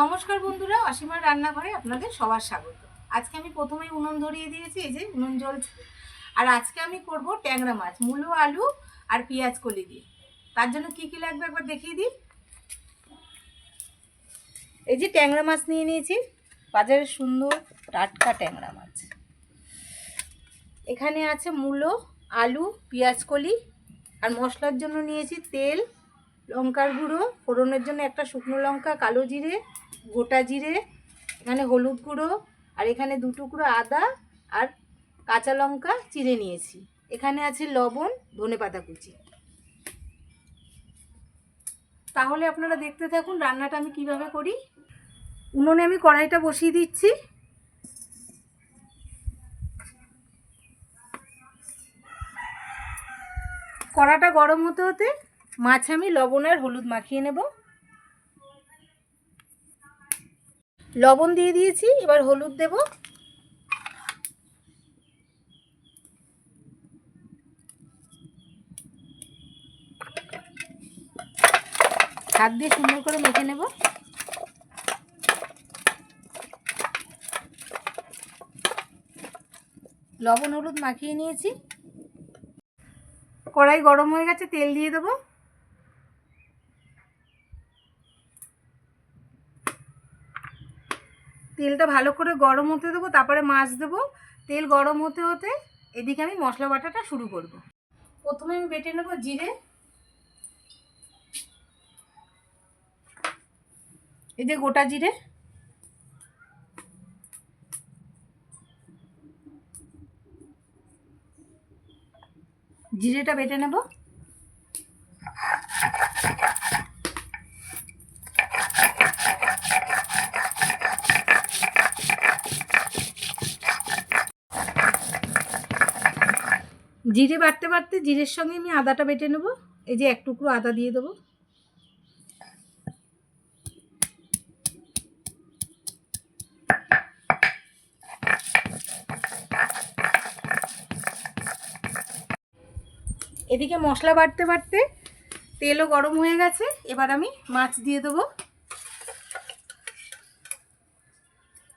নমস্কার বন্ধুরা, অসীমার রান্নাঘরে আপনাদের সবার স্বাগত। আজকে আমি প্রথমেই উনুন ধরিয়ে দিয়েছি, এই যে উনুন জ্বলছে আর আজকে আমি করব ট্যাংরা মাছ, মূলো, আলু আর পেঁয়াজ কলি দিয়ে। তার জন্য কি কি লাগবে একবার দেখিয়ে দিই? এই যে ট্যাংরা মাছ নিয়ে নিয়েছি বাজারে সুন্দর টাটকা ট্যাংরা মাছ। এখানে আছে মূলো, আলু, পেঁয়াজ কলি আর মশলার জন্য নিয়েছি তেল, লঙ্কার গুঁড়ো, ফোড়নের জন্য একটা শুকনো লঙ্কা, কালো জিরে গোটা জিরে, এখানে হলুদ গুঁড়ো, আর এখানে দু টুকরো আদা আর কাঁচা লঙ্কা চিড়ে নিয়েছি। এখানে আছে লবণ, ধনে পাতা কুচি। তাহলে আপনারা দেখতে থাকুন রান্নাটা আমি কীভাবে করি। উনুনে আমি কড়াইটা বসিয়ে দিচ্ছি। কড়াটা গরম হতে হতে মাছ আমি লবণ আর হলুদ মাখিয়ে নেব। লবণ দিয়ে দিয়েছি, এবার হলুদ দেব। হাত দিয়ে সুন্দর করে মেখে নেব। লবণ, হলুদ মাখিয়ে নিয়েছি। কড়াই গরম হয়ে গেছে, তেল দিয়ে দেবো। তেলটা ভালো করে গরম হতে দেবো, তারপরে মাছ দেবো। তেল গরম হতে হতে এদিকে আমি মশলা বাটাটা শুরু করব। প্রথমে আমি বেটে নেব জিরে। যে গোটা জিরে। জিরেটা বেটে নেব। জিরে বাটতে বাটতে জিরের সঙ্গে আমি আদাটা বেটে নেব। এই যে এক টুকরো আদা দিয়ে দেবো। এদিকে মশলা বাটতে বাটতে তেলও গরম হয়ে গেছে। এবার আমি মাছ দিয়ে দেবো।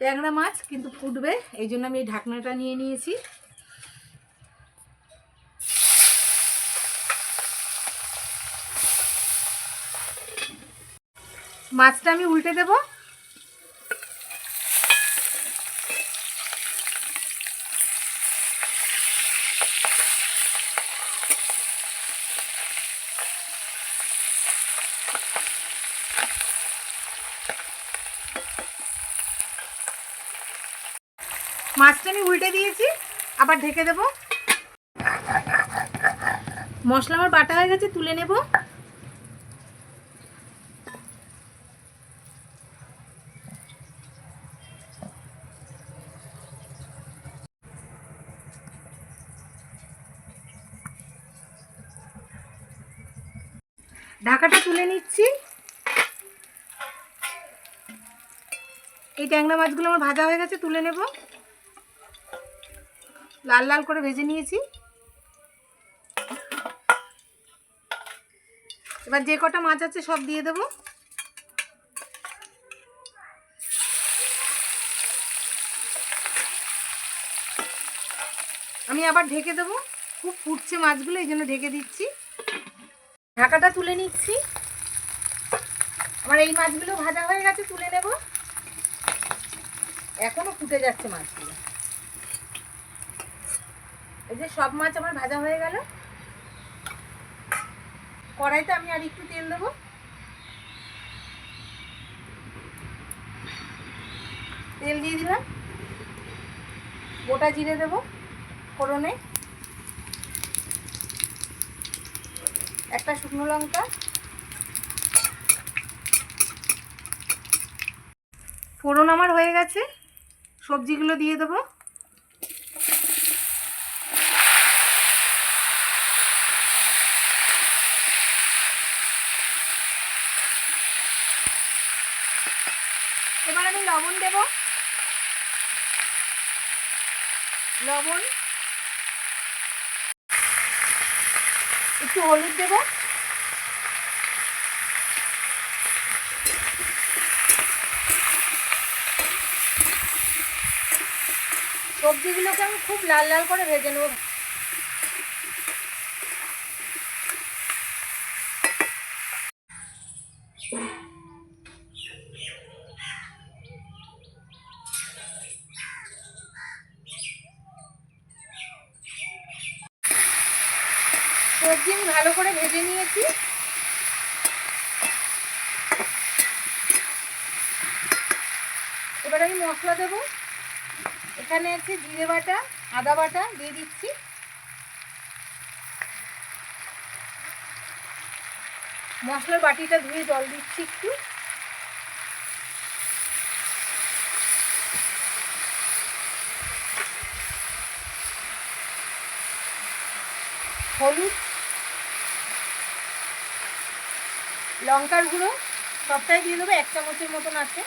ট্যাংরা মাছ কিন্তু ফুটবে, এই জন্য আমি এই ঢাকনাটা নিয়ে নিয়েছি। মাছটা আমি উল্টে দেবো। মাছটা আমি উল্টে দিয়েছি, আবার ঢেকে দেব। মশলা আমার বাটা হয়ে গেছে, তুলে নেব ঢাকাটা তুলে নিচ্ছি এই ট্যাংরা মাছগুলো আমার ভাজা হয়ে গেছে, তুলে নেব। লাল লাল করে ভেজে নিয়েছি। এবার যে কটা মাছ আছে সব দিয়ে দেব। আমি আবার ঢেকে দেবো। খুব ফুটছে মাছগুলো, এই জন্য ঢেকে দিচ্ছি। ঢাকাটা তুলে নিচ্ছি। আমার এই মাছগুলো ভাজা হয়ে গেছে, তুলে নেব। এখনও ফুটে যাচ্ছে মাছগুলো। এই যে সব মাছ আমার ভাজা হয়ে গেল। কড়াইতে আমি আর একটু তেল দেবো। তেল দিয়ে দিলাম। গোটা জিরে দেবো ফোড়নে। একটা শুকনো লঙ্কা। ফোড়ন আমার হয়ে গেছে। সবজিগুলো দিয়ে দেবো। এবার আমি লবণ দেব। লবণ। একটু হলুদ দেব। সবজিগুলোকে আমি খুব লাল লাল করে ভেজে নেব। সবজি আমি ভালো করে ভেজে নিয়েছি। এবার আমি মশলা দেবো। এখানে আছে জিরে বাটা, আদা বাটা, দিয়ে দিচ্ছি। মশলার বাটিটা ধুয়ে জল দিচ্ছি একটু। হলুদ, লঙ্কার গুঁড়ো, সবটাই দিয়ে দেবো, এক চামচের মতন আছে।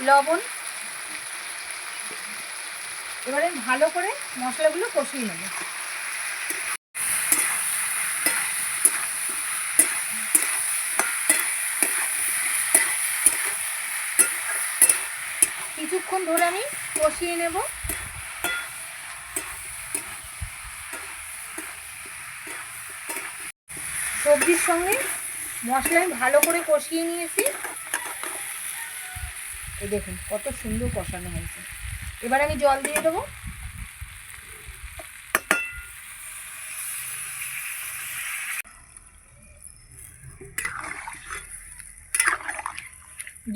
লবণ। এবারে ভালো করে মশলাগুলো কষিয়ে নেব। কিছুক্ষণ ধরে আমি কষিয়ে নেব। সবজির সঙ্গে মশলা আমি ভালো করে কষিয়ে নিয়েছি। এই দেখুন, কত সুন্দর কষানো হয়েছে। এবার আমি জল দিয়ে দেবো।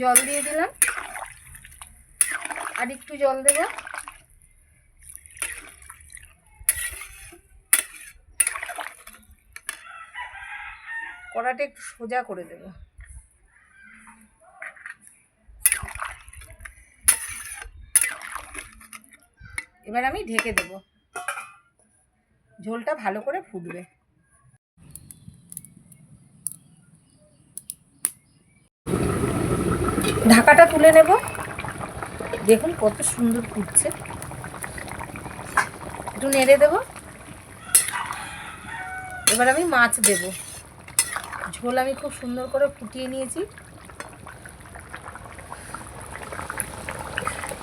জল দিয়ে দিলাম। আর একটু জল দেবো। কড়াটা একটু সোজা করে দেবো। এবার আমি ঢেকে দেব। ঝোলটা ভালো করে ফুটবে। ঢাকাটা তুলে নেব। দেখুন কত সুন্দর ফুটছে। একটু নেড়ে দেব। এবার আমি মাছ দেব। ঝোল আমি খুব সুন্দর করে ফুটিয়ে নিয়েছি।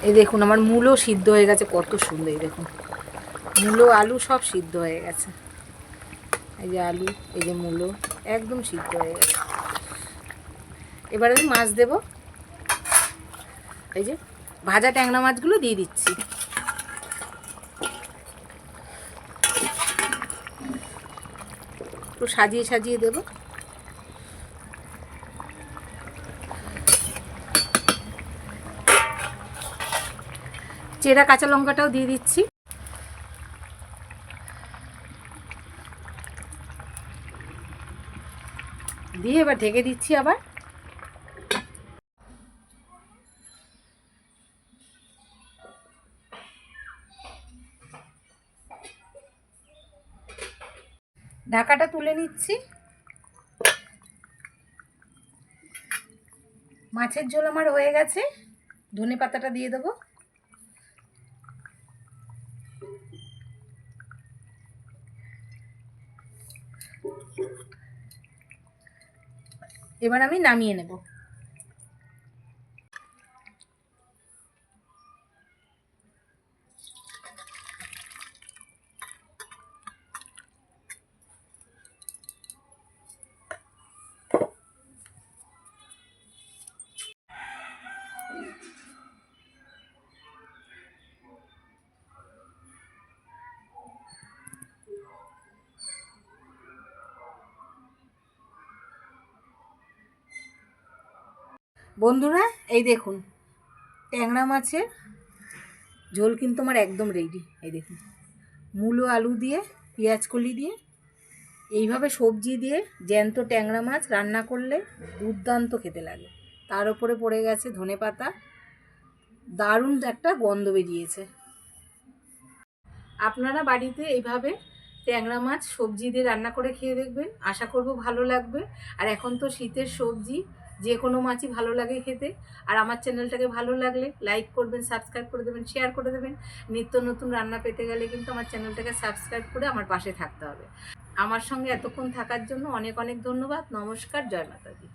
এই দেখুন, আমার মূলো সিদ্ধ হয়ে গেছে, কত সুন্দর, এই দেখুন। মূলো, আলু সব সিদ্ধ হয়ে গেছে। এই যে আলু, এই যে মূলো, একদম সিদ্ধ হয়ে গেছে। এবার আমি মাছ দেব। এই যে ভাজা ট্যাংরা মাছগুলো দিয়ে দিচ্ছি। একটু সাজিয়ে সাজিয়ে দেবো। চেরা কাঁচা লঙ্কাটাও দিয়ে দিচ্ছি। দিয়ে এবার ঢেকে দিচ্ছি আবার। ঢাকাটা তুলে নিচ্ছি। মাছের ঝোল আমার হয়ে গেছে। ধনে পাতাটা দিয়ে দেবো। এবার আমি নামিয়ে নেব বন্ধুরা, এই দেখুন, ট্যাংরা মাছের ঝোল কিন্তু আমার একদম রেডি এই দেখুন। মূলো আলু দিয়ে, পেঁয়াজ কলি দিয়ে, এইভাবে সবজি দিয়ে জ্যান্ত ট্যাংরা মাছ রান্না করলে দুর্দান্ত খেতে লাগে। তার উপরে পড়ে গেছে ধনে পাতা। দারুণ একটা গন্ধ বেরিয়েছে। আপনারা বাড়িতে এইভাবে ট্যাংরা মাছ সবজি দিয়ে রান্না করে খেয়ে দেখবেন। আশা করব ভালো লাগবে। আর এখন তো শীতের সবজি যে কোনো মাছই ভালো লাগে খেতে। আর আমার চ্যানেলটাকে ভালো লাগলে লাইক করবেন, সাবস্ক্রাইব করে দেবেন, শেয়ার করে দেবেন। নিত্য নতুন রান্না পেতে গেলে কিন্তু আমার চ্যানেলটাকে সাবস্ক্রাইব করে আমার পাশে থাকতে হবে। আমার সঙ্গে এতক্ষণ থাকার জন্য অনেক অনেক ধন্যবাদ। নমস্কার, জয় মাতাদি